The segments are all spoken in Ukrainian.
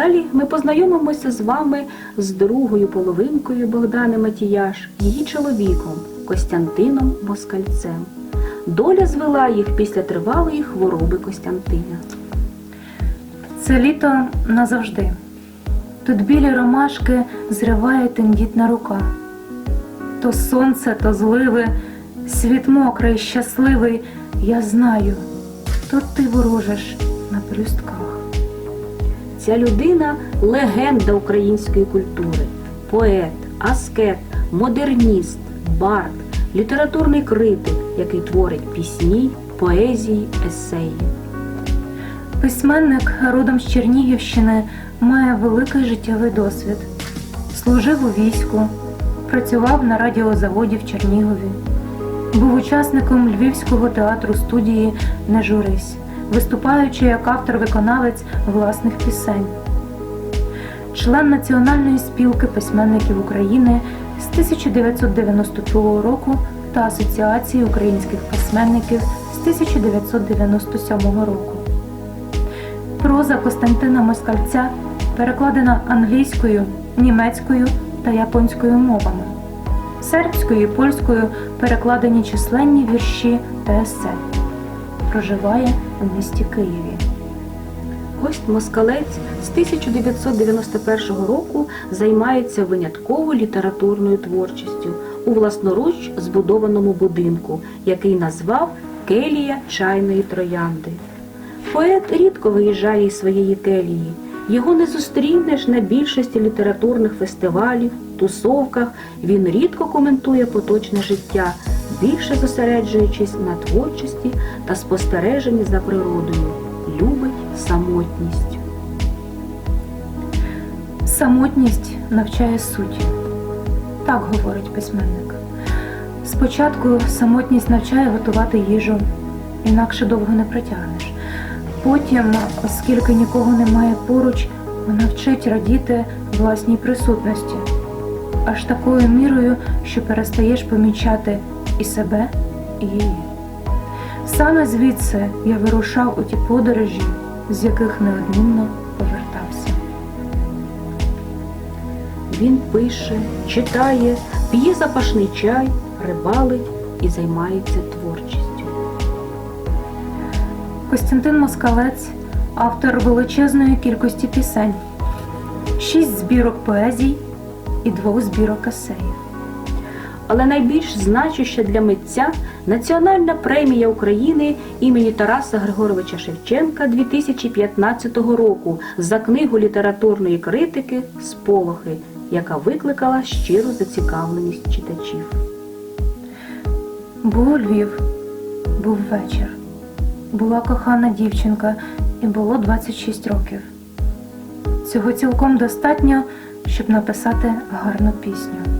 Далі ми познайомимося з вами з другою половинкою Богдани Матіяш, її чоловіком Костянтином Москальцем. Доля звела їх після тривалої хвороби Костянтина. Це літо назавжди. Тут білі ромашки зриває тендітна рука. То сонце, то зливи, світ мокрий, щасливий, я знаю, тут ти ворожиш на пелюстках. Ця людина легенда української культури, поет, аскет, модерніст, бард, літературний критик, який творить пісні, поезії, есеї. Письменник родом з Чернігівщини має великий життєвий досвід. Служив у війську, працював на радіозаводі в Чернігові, був учасником Львівського театру студії Не журись, виступаючи як автор-виконавець власних пісень. Член Національної спілки письменників України з 1992 року та Асоціації українських письменників з 1997 року. Проза Костянтина Москальця перекладена англійською, німецькою та японською мовами. Сербською і польською перекладені численні вірші та есе. Проживає у місті Києві. Гость Москалець з 1991 року займається винятково літературною творчістю у власноруч збудованому будинку, який назвав Келія чайної троянди. Поет рідко виїжджає із своєї келії. Його не зустрінеш на більшості літературних фестивалів, тусовках. Він рідко коментує поточне життя, більше зосереджуючись на творчості та спостереженні за природою. Любить самотність. Самотність навчає суті. Так говорить письменник. Спочатку самотність навчає готувати їжу, інакше довго не протягнеш. Потім, оскільки нікого немає поруч, вона вчить радіти власній присутності, аж такою мірою, що перестаєш помічати і себе, і її. Саме звідси я вирушав у ті подорожі, з яких неодмінно повертався. Він пише, читає, п'є запашний чай, рибалить і займається творчістю. Костянтин Москалець автор величезної кількості пісень, шість збірок поезій і двох збірок есеїв. Але найбільш значуща для митця Національна премія України імені Тараса Григоровича Шевченка 2015 року за книгу літературної критики Сполохи, яка викликала щиру зацікавленість читачів. Було Львів, був вечір, була кохана дівчинка і було 26 років. Цього цілком достатньо, щоб написати гарну пісню.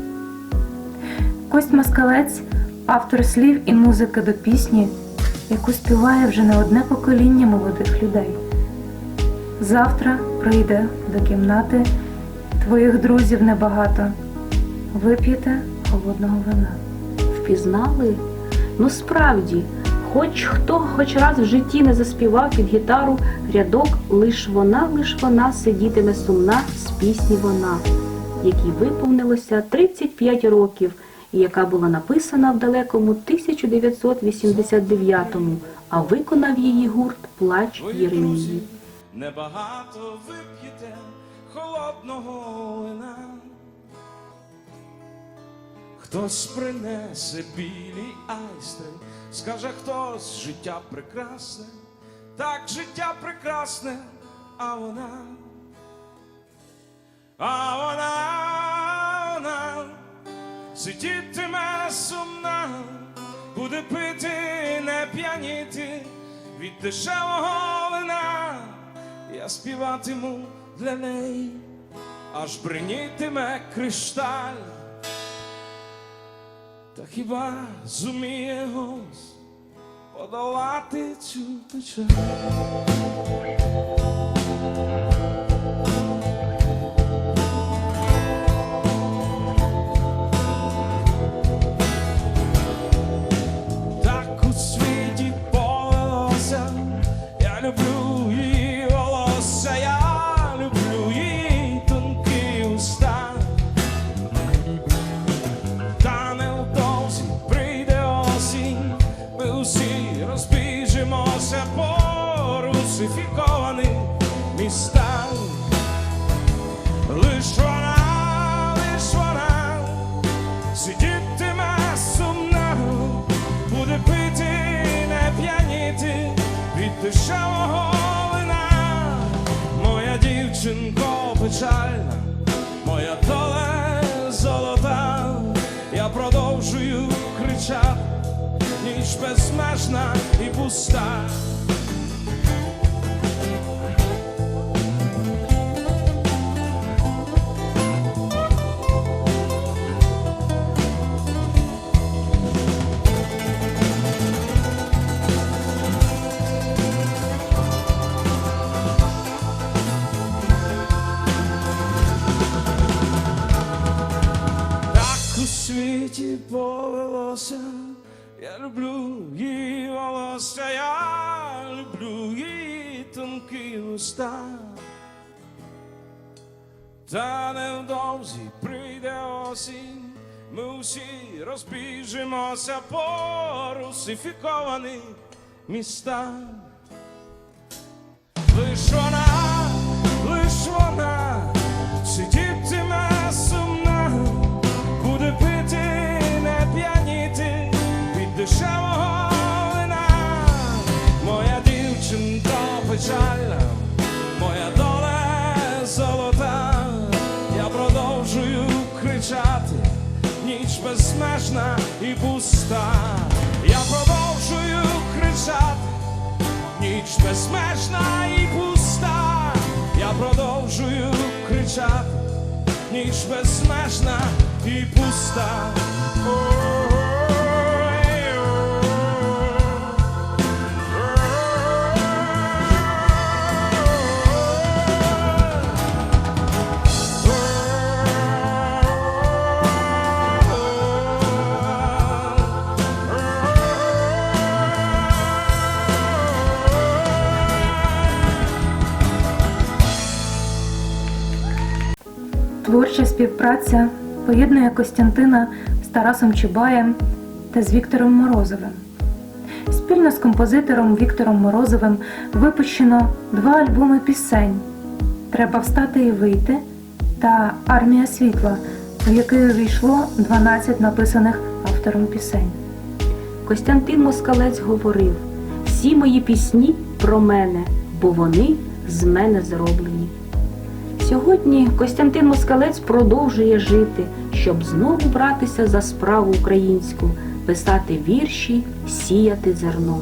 Кость Москалець автор слів і музики до пісні, яку співає вже не одне покоління молодих людей. Завтра прийде до кімнати, твоїх друзів небагато. Вип'єте холодного вина. Впізнали? Ну справді, хоч хто хоч раз в житті не заспівав під гітару рядок Лиш вона, лиш вона сидітиме сумна з пісні вона, якій виповнилося 35 років, яка була написана в далекому 1989-му, а виконав її гурт Плач Єремії. Небагато вип'єте холодного вина. Хтось принесе білі айстри, скаже хтось життя прекрасне, так життя прекрасне, а вона, дешевого вина. Я співатиму для неї, аж бринітиме кришталь. Та хіба зуміє гос подолати цю печаль? Безмежна і пуста. Я люблю її волосся, я люблю її тонкі уста. Та невдовзі прийде осінь, ми всі розбіжимося по русифікованих містах. Лиш вона, безмежна і пуста. Я продовжую кричати ніч безмежна і пуста, я продовжую кричати, ніч безмежна і пуста. Співпраця поєднує Костянтина з Тарасом Чубаєм та з Віктором Морозовим. Спільно з композитором Віктором Морозовим випущено два альбоми пісень Треба встати і вийти та Армія світла, у який увійшло 12 написаних автором пісень. Костянтин Москалець говорив: всі мої пісні про мене, бо вони з мене зроблені. Сьогодні Костянтин Москалець продовжує жити, щоб знову братися за справу українську, писати вірші, сіяти зерно.